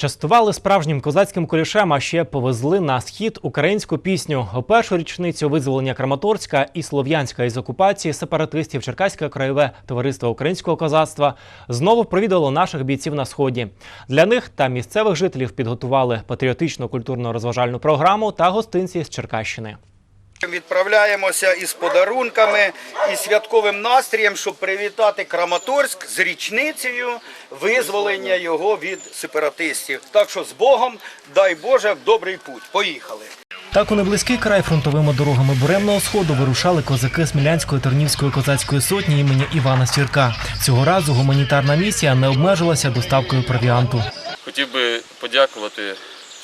Почастували справжнім козацьким кулішем, а ще повезли на схід українську пісню. У першу річницю визволення Краматорська і Слов'янська із окупації сепаратистів Черкаське краєве товариство українського козацтва знову провідало наших бійців на сході. Для них та місцевих жителів підготували патріотичну культурно-розважальну програму та гостинці з Черкащини. Відправляємося із подарунками і святковим настроєм, щоб привітати Краматорськ з річницею визволення його від сепаратистів. Так що з Богом, дай Боже, в добрий путь. Поїхали. Так у неблизький край фронтовими дорогами буремного сходу вирушали козаки Смілянської Тернівської козацької сотні імені Івана Сірка. Цього разу гуманітарна місія не обмежилася доставкою провіанту. Хотів би подякувати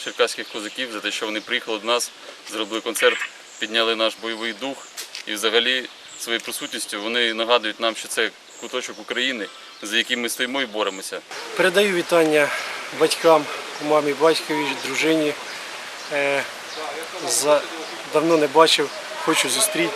черкаських козаків за те, що вони приїхали до нас, зробили концерт, підняли наш бойовий дух і взагалі своєю присутністю вони нагадують нам, що це куточок України, за яким ми стоїмо і боремося. Передаю вітання батькам, мамі, батькові, дружині. Е, за, давно не бачив, хочу зустріти.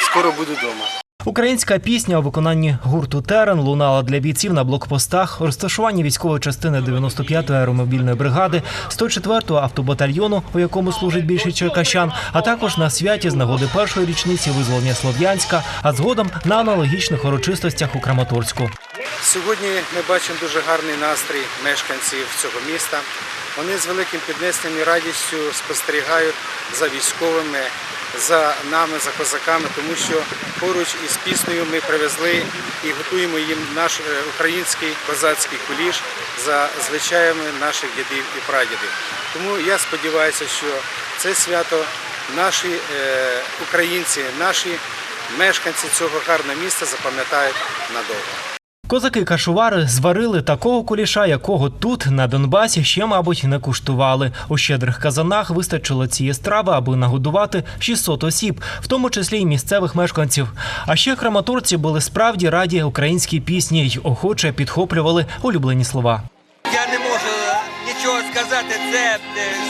Скоро буду вдома. Українська пісня у виконанні гурту Терен лунала для бійців на блокпостах, розташуванні військової частини 95-ї аеромобільної бригади, 104-го автобатальйону, у якому служить більшість черкащан, а також на святі з нагоди першої річниці визволення Слов'янська, а згодом на аналогічних урочистостях у Краматорську. Сьогодні ми бачимо дуже гарний настрій мешканців цього міста. Вони з великим піднесенням і радістю спостерігають за військовими, за нами, за козаками, тому що поруч із піснею ми привезли і готуємо їм наш е, український козацький куліш за звичаями наших дідів і прадідів. Тому я сподіваюся, що це свято наші е, українці, наші мешканці цього гарного міста запам'ятають надовго. Козаки-кашувари зварили такого куліша, якого тут на Донбасі ще, мабуть, не куштували. У щедрих казанах вистачило цієї страви, аби нагодувати 600 осіб, в тому числі й місцевих мешканців. А ще краматорці були справді раді українській пісні й охоче підхоплювали улюблені слова. Я не можу нічого сказати. Це е,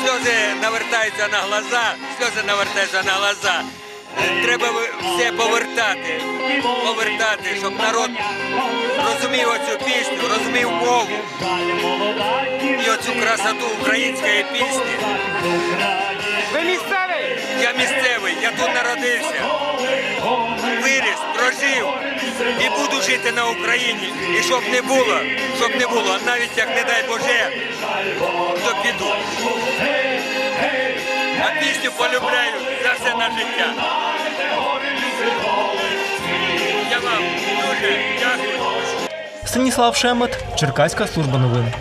сльози навертаються на глаза, сльози навертаються на глаза. Треба все повертати, повертати, щоб народ розумів оцю пісню, розумів мову і оцю красоту української пісні. Ви місцевий? Я місцевий, я тут народився, виріс, прожив і буду жити на Україні. І щоб не було, щоб не було, навіть як не дай Боже, то піду. А пісню полюбляю за все на життя. Я вам дуже дякую. Станіслав Шемет, Черкаська служба новин.